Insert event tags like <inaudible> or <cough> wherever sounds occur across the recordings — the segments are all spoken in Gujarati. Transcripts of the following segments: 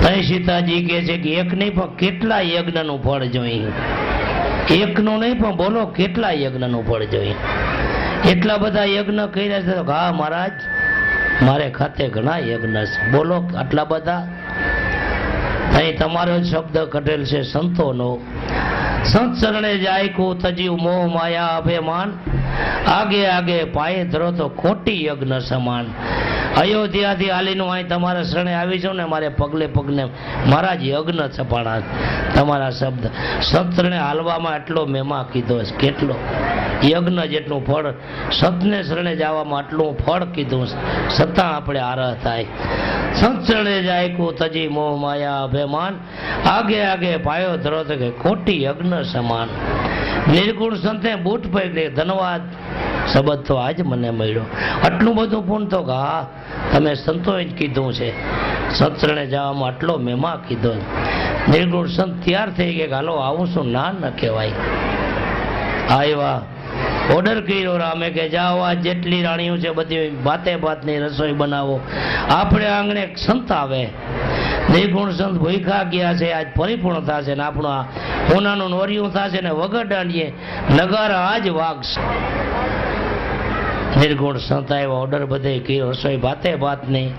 સીતાજી કહે છે કે એક નહીં, પણ કેટલા યજ્ઞનું ફળ જોઈએ એકનું નહીં, પણ બોલો કેટલા યજ્ઞનું ફળ જોઈએ એટલા બધા યજ્ઞ કર્યા છે. હા, મહારાજ, મારે ખાતે ઘણા યજ્ઞ છે. બોલો આટલા બધા? અહીં તમારો શબ્દ કટેલ છે સંતોનો. સંત શરણે જાય કો તજીવ મોહ માયા અભિમાન. આગે આગે પાયે ધરો તો ખોટી યજ્ઞ સમાન. અયોધ્યાથી હાલીનું અહીં તમારા શરણે આવી છું ને મારે પગલે પગને મારા જ યજ્ઞ છપાણા. તમારા શબ્દ. સત્રને હાલવામાં એટલો મેમા કીધો છે કેટલો? યજ્ઞ જેટલું ફળ સતને શરણે જવામાં આટલું ફળ કીધું. સત્તા આપણે આરહ થાય સંત શરણે જાય કો તજી મોહ માયા અભિમાન. આગે આગે પાયો ધરો કે ખોટી યજ્ઞ સમાન. નિર્ગુણ સંતે બૂટ પકડી ધનવાદ શબ્દ તો આજ મને મળ્યો. આટલું બધું પૂર્ણ તો કે હા તમે સંતોએ જ કીધું છે. સત્રણે જવામાં આટલો મેમા કીધો. નિર્ગુણ સંત તૈયાર થઈ ગયા હાલો આવું શું ના ન કહેવાય. આવ્યા ઓર્ડર કર્યો રામે કે જાઓ, આ જેટલી રાણીઓ છે બધી ભાતે ભાતની રસોઈ બનાવો. આપણે આંગણે એક સંત આવે. નિર્ગુણ સંત ભૂખા ગયા છે, આજ પરિપૂર્ણ થશે ને આપણું આ હોનાનું નોરિયું થશે ને વગર દાંડીએ નગારા આજ વાગશે. નિર્ગુણ સંત આવ્યો, ઓર્ડર બધે કર્યો, રસોઈ ભાતે ભાતની.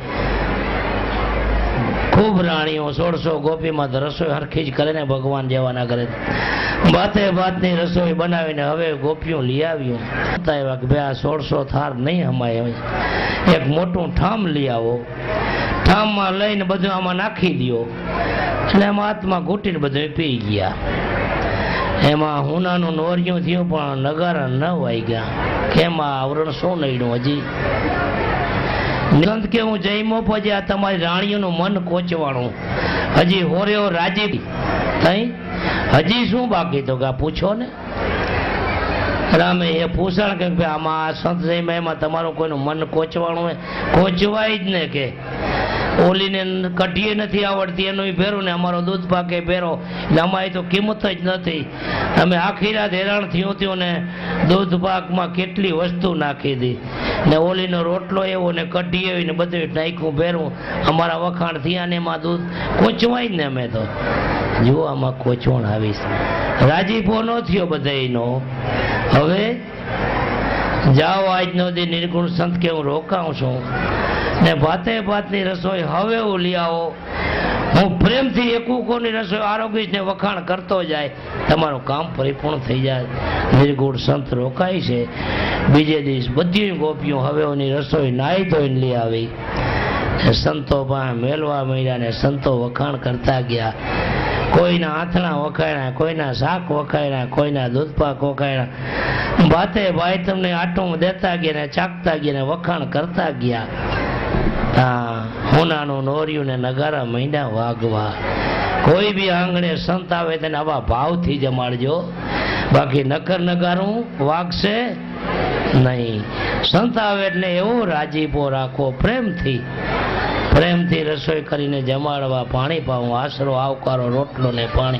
ખૂબ રાણીઓ, સોળસો ગોપીમાં રસોઈ હરખી જ કરે ભગવાન જેવાના કરે. ભાતે ભાતની રસોઈ બનાવીને હવે ગોપીઓ લઈ આવ્યું આવ્યા કે ભાઈ આ સોળસો થાર નહીં હમાય. એક મોટું ઠામ લઈ આવો. ઠામમાં લઈને બધું આમાં નાખી દ્યો. એટલે એમાં હાથમાં ઘૂંટીને બધું પી ગયા. એમાં હુનાનું નોરિયું થયું પણ નગારા ન વાઈ ગયા. કેમ આવરણ શું નડ્યું હજી? સંત કે હું જઈમો પછી આ તમારી રાણીઓનું મન કોચવાણું. હજી હોર્યો રાજી થઈ. હજી શું બાકી તો કે પૂછો ને. રામે એ પૂછણ કે ભાઈ આમાં સંત જઈમાં એમાં તમારું કોઈનું મન કોચવાણું હોય કોચવાય જ ને કે. ઓલીને કઢીએ નથી આવડતી એનું ભેરું ને અમારો દૂધ પાકે ભેરો એટલે અમારી તો કિંમત જ નથી. અમે આખી રાત હેરાન થયું થયું ને દૂધ પાકમાં કેટલી વસ્તુ નાખી દી. ને ઓલીનો રોટલો એવો ને કઢી એવી ને બધું નાખ્યું ભેરવું અમારા વખાણ થયા ને એમાં દૂધ. કોચવાય ને અમે તો. જુઓ આમાં કોચવણ આવીશ રાજીપો ન થયો બધાનો હવે જાઓ આજનો દી નિર્ગુણ સંત કે હું રોકાઉં છું. ને ભાતે ભાતની રસોઈ હવે હું લઈ આવો. હું પ્રેમથી એકુકોની રસોઈ આરોગીશ વખાણ કરતો જાય, તમારું કામ પરિપૂર્ણ થઈ જાય. નિર્ગુણ સંત રોકાય છે. બીજે દિવસ બધી ગોપીઓ હવેઓની રસોઈ નાહી ધોઈને લઈ આવી. સંતો પાસે મેળવા મળ્યા ને સંતો વખાણ કરતા ગયા. કોઈના આથણા વખાયણા કોઈના શાક વખાયણા કોઈના દૂધપાક વખાયણા ભાતે ભાઈ તમને આટો દેતા ગયા ને ચાકતા ગયા ને વખાણ કરતા ગયા. હોનાનું નોર્યું ને નગારા મહિના વાગવા. કોઈ બી આંગણે સંત આવે તેને આવા ભાવથી જમાડજો. બાકી નકર નગારું વાગશે નહીં. સંત આવે એટલે એવો રાજીપો રાખો પ્રેમથી. પ્રેમથી રસોઈ કરીને જમાડવા, પાણી પાવું, આશરો, આવકારો, રોટલો ને પાણી.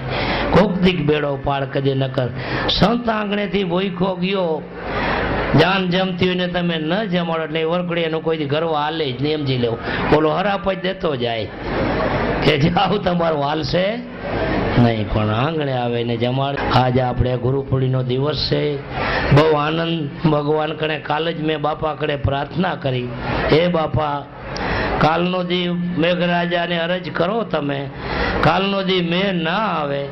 કોક દીક બેડો પાડ કદી નકર. સંત આંગણેથી ભૂખો ગયો. જાન જમતી હોય ને તમે ન જમાડો એટલે વરકડી એનું કોઈ ગર્વ હાલે જ નહીં, સમજી લેવું બોલો, હરાપ જ દેતો જાય. કે જાઓ તમારું હાલશે નહીં, પણ આંગણે આવે ને જમાડ. આજે આપણે ગુરુપુડીનો દિવસ છે. બહુ આનંદ, ભગવાન કણે કાલે જ મેં બાપા કડે પ્રાર્થના કરી. હે બાપા, કાલનો જે મેઘરાજાને અરજ કરો તમે કાલનો દી મેં ના આવે,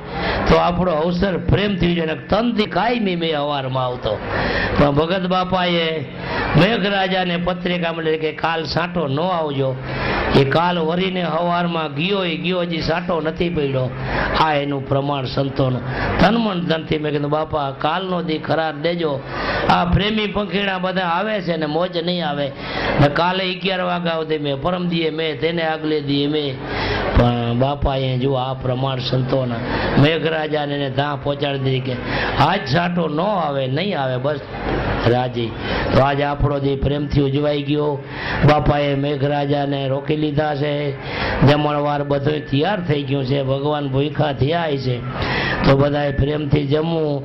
તો આપણો અવસર પ્રેમથી જોઈએ તનથી કાયમી મેં અવારમાં આવતો. પણ ભગત બાપાએ મેઘરાજાને પત્રિકા મળી કે કાલ સાંટો ન આવજો. એ કાલ વરીને હવારમાં ગયો એ ગયો, હજી સાંટો નથી પડ્યો. આ એનું પ્રમાણ સંતોનું. તનમન ધનથી મેં કીધું, બાપા, કાલનો દી ખરાર દેજો. આ પ્રેમી પંખીડા બધા આવે છે ને મોજ નહીં આવે. ને કાલે અગિયાર વાગ્યા સુધી મેં પરમ દીએ મેં, તેને આગલે દીએ મેં. પણ બાપાએ જો આ પ્રમાણ સંતોના મેઘરાજાને એને ત્યાં પહોંચાડી દીધી કે આજ સાટો ન આવે, નહીં આવે, બસ રાજી. તો આજે આપણો જે પ્રેમથી ઉજવાઈ ગયો, બાપાએ મેઘરાજાને રોકી લીધા છે. જમણવાર બધું તૈયાર થઈ ગયું છે, ભગવાન ભૂખા થયા છે. તો બધાએ પ્રેમથી જમવું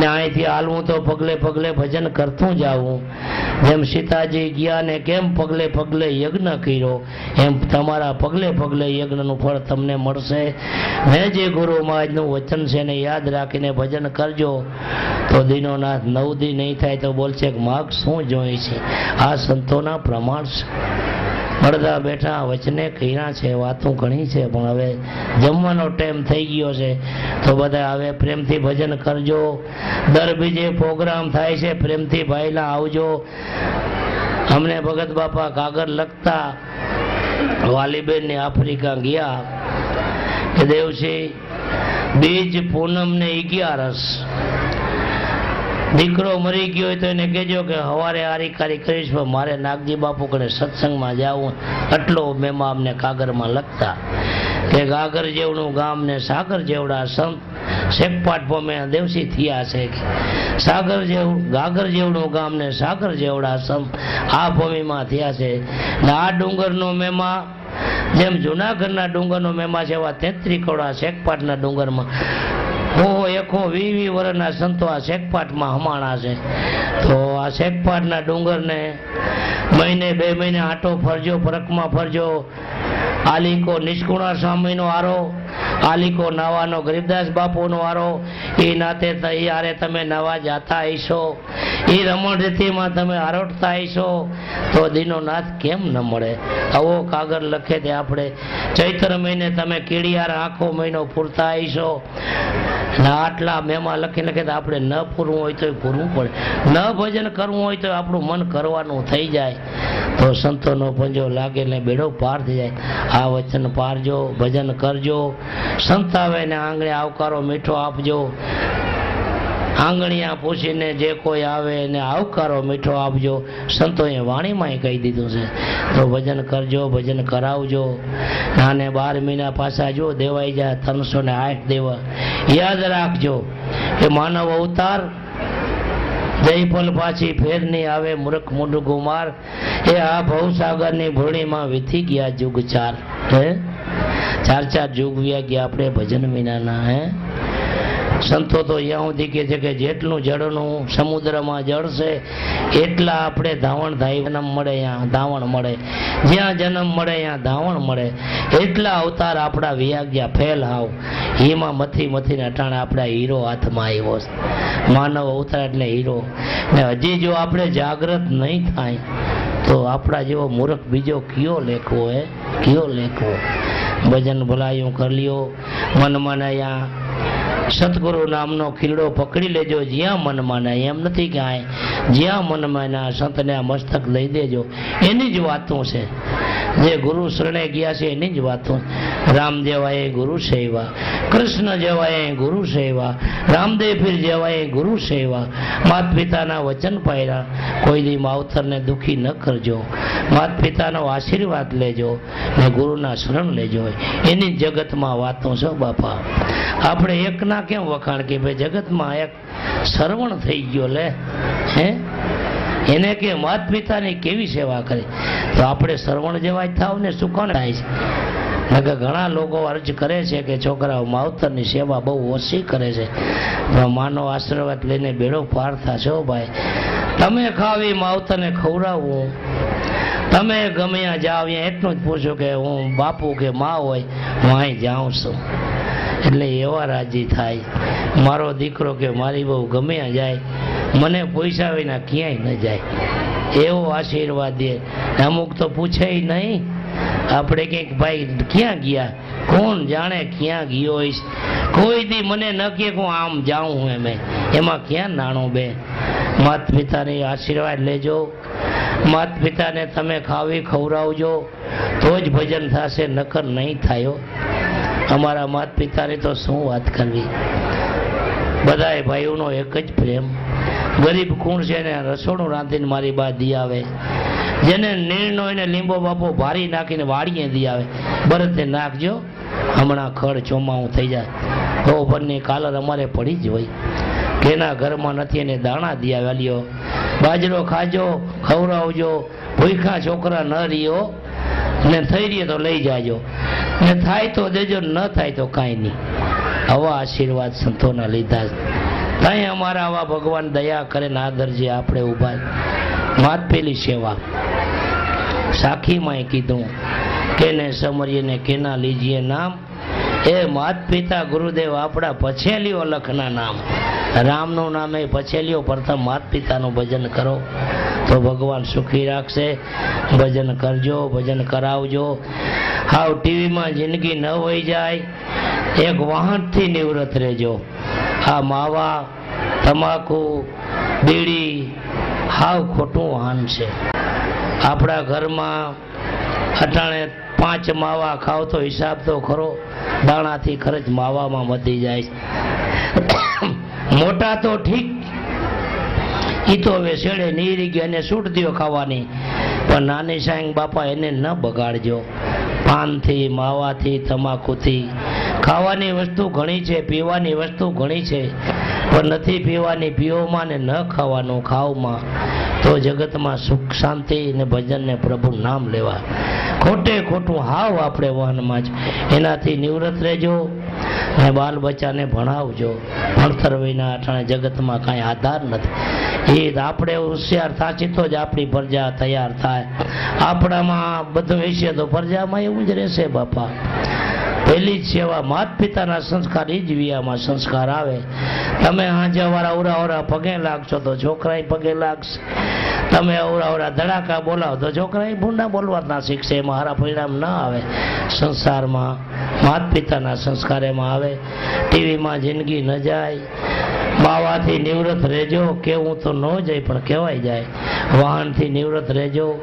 ને અહીંથી હાલવું તો પગલે પગલે ભજન કરતું જાવું. જેમ સીતાજી ગયા ને કેમ પગલે પગલે યજ્ઞ કર્યો, એમ તમારા પગલે પગલે યજ્ઞનું ફળ તમને મળશે. મેં જે ગુરુ મહારાજનું વચન છે એને યાદ રાખીને ભજન કરજો. તો દિનોનાથ નવ દી નહીં થાય તો બોલશે માગ શું જોઈએ છે? આ સંતોના પ્રમાણ છે. પડદા બેઠા, વચને કર્યા છે, વાતો ઘણી છે, પણ હવે જમવાનો ટાઈમ થઈ ગયો છે. તો બધા હવે પ્રેમથી ભજન કરજો. દર બીજે પ્રોગ્રામ થાય છે, પ્રેમથી ભાઈલા આવજો. અમને ભગત બાપા કાગળ લખતા વાલીબેન ને આફ્રિકા ગયા કે દેવસી બીજ પૂનમ ને અગિયારસ. દીકરો મરી ગયો હોય તો એને કહેજો કે હવારે આરી કારી કરીશ, પણ મારે નાગજી બાપુ કને સત્સંગમાં જાવું. એટલો મેમાં અમને કાગરમાં લખતા. કે ગાગર જેવડું ગામ ને સાગર જેવડા સંત. શેકપાટ પોમે દેવસી થયા છે. સાગર જેવું, ગાગર જેવડું ગામ ને સાગર જેવડા સંત આ ભૂમિમાં થયા છે. આ ડુંગરનો મેમાં જેમ જુનાગઢના ડુંગરનો મેમા છે એવા તેત્રી કરોડા શેખપાટના ડુંગરમાં એકો વી વી વર્ષના સંતો આ શેખપાટમાં હમાણા છે. તો આ શેખપાટના ડુંગરને મહિને બે મહિને આટો ફરજો ફરકમાં ફરજો. આલિકો નિષ્કુણા સ્વામીનો આરો આલિકો નાવાનો, ગરીબદાસ બાપુનો વારો, એ નાતે ત- આરે તમે નવા જાતા હશો એ રમણ રીતિમાં તમે આરોટતા હશો તો દીનો નાથ કેમ ન મળે? આવો કાગળ લખે તે આપણે. ચૈત્ર મહિને તમે કીડિયાર આખો મહિનો પૂરતા હશો આટલા મેમાં લખી લખે તો આપણે ન પૂરવું હોય તો પૂરવું પડે. ન ભજન કરવું હોય તો આપણું મન કરવાનું થઈ જાય. તો સંતોનો પંજો લાગે ને બેડો પાર થઈ જાય. આ વચન પારજો, ભજન કરજો. સંત આવે આંગણે આવકારો મીઠો આપજો. આંગણિયા પૂછીને જે કોઈ આવે એને આવકારો મીઠો આપજો. સંતોએ વાણીમાં કહી દીધું છે. તો ભજન કરજો, ભજન કરાવજો. નાને બાર મહિના પાછા જો દેવાઈ જાય ત્રણસો ને આઠ દેવા. યાદ રાખજો કે માનવ અવતાર જયપલ પાછી ફેર નહીં આવે, મૂર્ખ મુંડ કુમાર એ આ ભવસાગરની ભૂણીમાં વીતી ગયા જુગ ચાર હે? ચાર ચાર જુગ વ્યાગ્યા આપણે, ભજન વિનાના, હે? સંતો તો અહીંયા સુધી કહે છે કે જેટલું જળનું સમુદ્રમાં જળ છે, એટલા આપણે ધાવણ ધાઈ જન્મ મળે અહીંયા, ધાવણ મળે. જ્યાં જન્મ મળે ત્યાં ધાવણ મળે. એટલા અવતાર આપણા વિયાગ્યા ફેલ હાવ. એમાં મથી મથીને અટાણે આપણા હીરો હાથમાં આવ્યો માનવ અવતાર એટલે હીરો. ને હજી જો આપણે જાગૃત નહીં થાય, તો આપણા જેવો મૂર્ખ બીજો કયો લેખવો, હે? કયો લેખવો? ભજન ભલાયું કરી લ્યો. મન અહીંયા સતગુરુ નામનો ખીલડો પકડી લેજો, જ્યાં મન માને એમ નથી કે જ્યાં મન માને સંતને આ મસ્તક લઈ દેજો. એની જ વાતો છે. જે ગુરુ શરણે ગયા છે, એની જ વાતો. રામ જેવાએ ગુરુ સેવા. કૃષ્ણ જેવાએ ગુરુ સેવા. રામદેવ પીર એ ગુરુ સેવા. માત પિતાના વચન પાયરા. કોઈ દી માવતરને દુઃખી ન કરજો. માત પિતાનો આશીર્વાદ લેજો ને ગુરુના શરણ લેજો. એની જગતમાં વાતો છો, બાપા. આપણે એકના કેમ વખાણ કે ભાઈ જગતમાં એક સરવણ થઈ ગયો લે, હે? એને કે માત પિતાની કેવી સેવા કરે? તો આપણે સરવણ જેવા જ થાવ ને શું થાય છે. નકર ઘણા લોકો અર્જ કરે છે કે છોકરાઓ માવતરની સેવા બહુ ઓછી કરે છે. માનો આશીર્વાદ લઈને બેડો પાર થશો ભાઈ. તમે ખાવી માવતરને ખવડાવવું તમે ગમે ત્યાં જાઓ એટલું જ પૂછો કે હું બાપુ કે મા હોય, હું અહીં જાઉં છું. એટલે એવા રાજી થાય. મારો દીકરો કે મારી બહુ ગમે જાય, મને પૈસા વિના ક્યાંય ન જાય. એવો આશીર્વાદ દે. અમુક તો પૂછે નહીં, આપણે કંઈક ભાઈ ક્યાં ગયા? કોણ જાણે ક્યાં ગયો હોઈશ કોઈ દી મને ન કે હું આમ જાઉં હું એમ. એમાં ક્યાં નાણું બે? માત પિતાની આશીર્વાદ લેજો. માત પિતાને તમે ખાવી ખવડાવજો. તો જ ભજન થશે, નકર નહીં થાય. અમારા માત પિતાની તો શું વાત કરવી? બધાય ભાઈઓનો એક જ પ્રેમ. ગરીબ કુણ છે ને રસોડું રાંધીને મારી બા દી આવે. જેને નીણનો એને લીંબો બાપો ભારી નાખીને વાળીએ દી આવે. બરતે નાખજો, હમણાં ખડ ચોમાવું થઈ જાય. તો બંને કાલર અમારે પડી જ હોય. કેના ઘરમાં નથી એને દાણા દિયા વાલ્યો લ્યો બાજરો ખાજો, ખવડાવજો. ભૂખા છોકરા ન રહ્યો. ને થઈ રહીએ તો લઈ જાજો. ને થાય તો દેજો, ન થાય તો કાંઈ નહીં. આવા આશીર્વાદ સંતોના લીધા. ત્યાં અમારા આવા ભગવાન દયા કરે ને આદરજી આપણે ઊભા. માત પેલી સેવા. સાખીમાંય કીધું કેને સમરીએ કેના લીજીએ નામ? એ માત પિતા ગુરુદેવ આપણા પછેલીઓ લખના નામ. રામનું નામ એ પછેલીઓ પ્રથમ માત પિતાનું ભજન કરો. તો ભગવાન સુખી રાખશે. ભજન કરજો, ભજન કરાવજો. હાવ ટીવીમાં જિંદગી ન હોઈ જાય. એક વાહનથી નિવૃત્ત રહેજો. આ માવા, તમાકુ, બીડી હાવ ખોટું વાહન છે. આપણા ઘરમાં અટાણે પાંચ માવા ખાવ તો હિસાબ તો ખરો. દાણાથી ખર્ચ માવામાં વધી જાય <coughs> મોટા તો ઠીક ઈ તો હવે છેડે નીરી ગયો, એને છૂટ દ્યો ખાવાની. પણ નાની સાંગ બાપા એને ન બગાડજો. પાનથી, માવાથી, તમાકુથી. ખાવાની વસ્તુ ઘણી છે, પીવાની વસ્તુ ઘણી છે, પણ નથી પીવાની, પીઓમાં ને ન ખાવાનું, ખાવમાં. તો જગતમાં સુખ, શાંતિ ને ભજન ને પ્રભુ નામ લેવા. ખોટે ખોટું હાવ આપણે વહનમાં જ. એનાથી નિવૃત્ત રહેજો. અને બાલ બચ્ચાને ભણાવજો. ભણતર વિના અટાણે જગતમાં કાંઈ આધાર નથી. એ આપણે હોશિયાર થાચી તો જ આપણી પ્રજા તૈયાર થાય. આપણામાં બધું વિશે તો પ્રજામાં એવું જ રહેશે બાપા. પહેલી જ સેવા માત પિતાના સંસ્કાર, એ જ વિયામાં સંસ્કાર આવે. તમે હાજે વાળા ઓરા ઉરા પગે લાગશો તો છોકરાએ પગે લાગશે. તમે અવરા અવરા ધડાકા બોલાવો તો છોકરાએ ભૂંડા બોલવા ના શીખશે. એમાં હારા પરિણામ ના આવે. સંસારમાં માત પિતાના સંસ્કાર એમાં આવે. ટીવીમાં જિંદગી ન જાય. બાવાથી નિવૃત્ત રહેજો. કેવું તો ન જાય, પણ કહેવાય જાય. વાહનથી નિવૃત્ત રહેજો.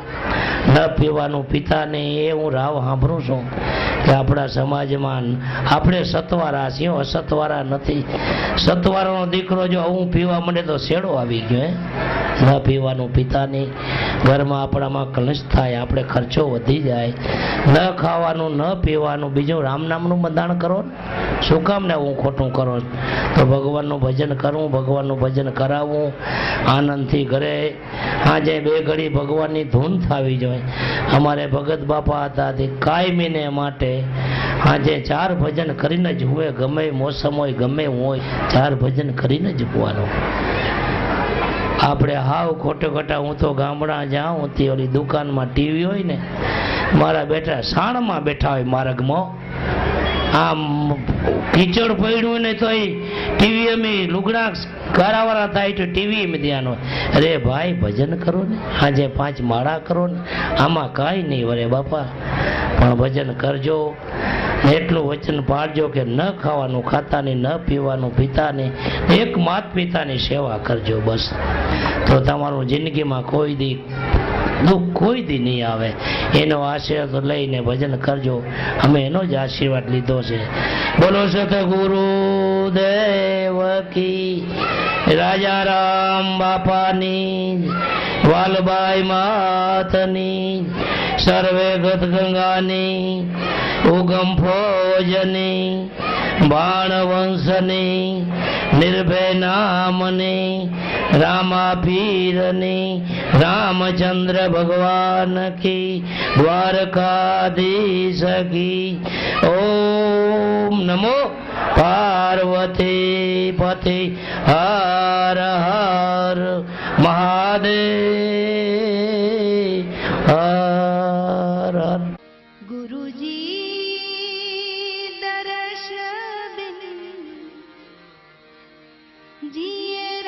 ન પીવાનું પીતા નહીં, એ હું રાવ સાંભળું છું. કે આપણા સમાજમાં આપણે સતવારા છીએ અસતવારા નથી. સતવારાનો દીકરો જો હું પીવા માંડે તો શેડો આવી ગયો હે. ન પીવાનું પીતા નહીં. ઘરમાં આપણામાં કલશ થાય, આપણે ખર્ચો વધી જાય. ન ખાવાનું, ન પીવાનું, બીજું રામ નામનું બંધાણ કરો શું કામ ને હું ખોટું કરો? તો ભગવાનનું ભજન કરવું ભગવાનનું ભજન કરાવવું આનંદથી ઘરે આજે બે ઘડી ભગવાનની ધૂન થવી જોઈએ. અમારે ભગત બાપા હતા તે કાયમીને માટે આજે ચાર ભજન કરીને જ હોય ગમે મોસમ હોય, ગમે હોય, ચાર ભજન કરીને જ હોવાનું. આપણે હાવ ખોટે ખોટા, હું તો ગામડા જાઉં તે ઓલી દુકાનમાં ટીવી હોય ને, મારા બેટા સાણમાં બેઠા હોય માર્ગમાં. આમ કીચડ પડ્યું ને તો ટીવી અમે લુગડા કારાવાળા થાય તો ટીવી એમ ધ્યાન હોય અરે ભાઈ, ભજન કરો ને. આજે પાંચ માળા કરો ને. આમાં કાંઈ નહીં વરે બાપા. પણ ભજન કરજો. એટલું વચન પાડજો કે ન ખાવાનું ખાતા નહીં ન પીવાનું પિતાની, એક માત પિતાની સેવા કરજો બસ. તો તમારું જિંદગીમાં કોઈ દી દુઃખ કોઈ દી નહીં આવે. એનો આશીર્વાદ લઈને ભજન કરજો. અમે એનો જ આશીર્વાદ લીધો છે. બોલો સતગુરુ દેવ કી. રાજા રામ બાપાની, વાલબાઈ માતની સર્વે ગત ગંગાની, ઉગમ ફોજની બાણ વંશની નિર્ભય નામની રામાભીરને રામચંદ્ર ભગવાન કી દ્વારકાધીશ કી. ઓમ નમો પાર્વતી પતિ હર હર મહાદેવ. હર હર. ગુરુજી દર્શ જીએ